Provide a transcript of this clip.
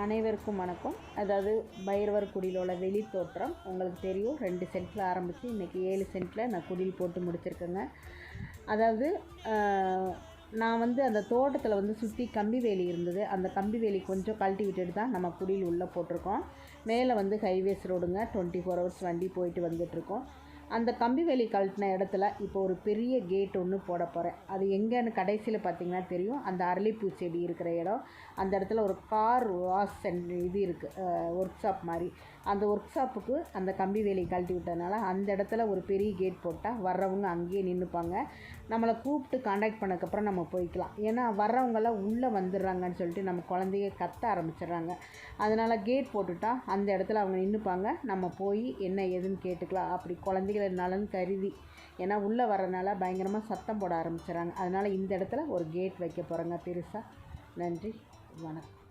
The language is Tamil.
அனைவருக்கும் வணக்கம். அதாவது பைரவர் குடியில் உள்ள வெளி தோற்றம் உங்களுக்கு தெரியும். ரெண்டு சென்ட்டில் ஆரம்பித்து இன்றைக்கி ஏழு சென்ட்டில் நான் குடியில் போட்டு முடிச்சிருக்கேங்க. அதாவது நான் வந்து அந்த தோட்டத்தில் வந்து சுற்றி கம்பி வேலி இருந்தது. அந்த கம்பி வேலி கொஞ்சம் கழட்டி விட்டுட்டு தான் நம்ம குடியில் உள்ளே போட்டிருக்கோம். மேலே வந்து ஹைவேஸ் ரோடுங்க டுவெண்ட்டி ஃபோர் ஹவர்ஸ் வண்டி போயிட்டு வந்துட்டுருக்கோம் அந்த கம்பி வேலி கழட்டின இடத்துல இப்போ ஒரு பெரிய கேட் ஒன்று போட போகிறேன் அது எங்கேன்னு கடைசியில் பார்த்தீங்கன்னா தெரியும். அந்த அரளிப்பூ செடி இருக்கிற இடம். அந்த இடத்துல ஒரு கார் வாஷ் சென்ட் இது இருக்குது ஒர்க் ஷாப் மாதிரி. அந்த ஒர்க் ஷாப்புக்கு அந்த கம்பி வேலி கழட்டி விட்டதுனால அந்த இடத்துல ஒரு பெரிய கேட் போட்டால் வர்றவங்க அங்கேயே நின்றுப்பாங்க நம்மளை கூப்பிட்டு காண்டாக்ட் பண்ணக்கப்புறம் நம்ம போய்க்கலாம். ஏன்னா வர்றவங்கெல்லாம் உள்ளே வந்துடுறாங்கன்னு சொல்லிட்டு நம்ம குழந்தைய கத்த ஆரம்பிச்சிடுறாங்க. அதனால் கேட் போட்டுட்டா அந்த இடத்துல அவங்க நின்றுப்பாங்க நம்ம போய் என்ன ஏதுன்னு கேட்டுக்கலாம். அப்படி குழந்தைகள் நலன் கருதி ஏன்னா உள்ளே வரனால பயங்கரமாக சத்தம் போட ஆரம்பிச்சிடுறாங்க அதனால் இந்த இடத்துல ஒரு கேட் வைக்க போகிறேங்க பெருசாக நன்றி. வணக்கம்.